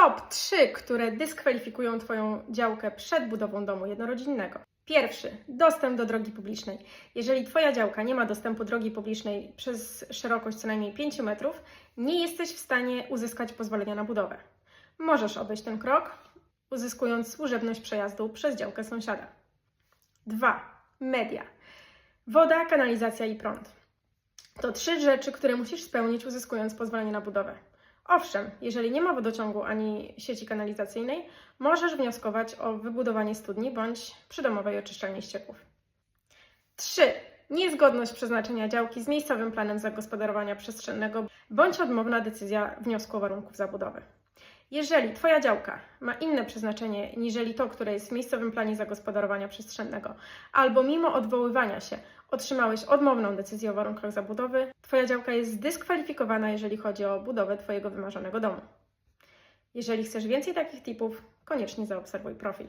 Top 3, które dyskwalifikują Twoją działkę przed budową domu jednorodzinnego. Pierwszy, dostęp do drogi publicznej. Jeżeli Twoja działka nie ma dostępu do drogi publicznej przez szerokość co najmniej 5 metrów, nie jesteś w stanie uzyskać pozwolenia na budowę. Możesz obejść ten krok, uzyskując służebność przejazdu przez działkę sąsiada. 2. Media. Woda, kanalizacja i prąd. To trzy rzeczy, które musisz spełnić, uzyskując pozwolenie na budowę. Owszem, jeżeli nie ma wodociągu ani sieci kanalizacyjnej, możesz wnioskować o wybudowanie studni bądź przydomowej oczyszczalni ścieków. 3. Niezgodność przeznaczenia działki z miejscowym planem zagospodarowania przestrzennego bądź odmowna decyzja wniosku o warunków zabudowy. Jeżeli Twoja działka ma inne przeznaczenie niżeli to, które jest w miejscowym planie zagospodarowania przestrzennego, albo mimo odwoływania się otrzymałeś odmowną decyzję o warunkach zabudowy, Twoja działka jest zdyskwalifikowana, jeżeli chodzi o budowę Twojego wymarzonego domu. Jeżeli chcesz więcej takich tipów, koniecznie zaobserwuj profil.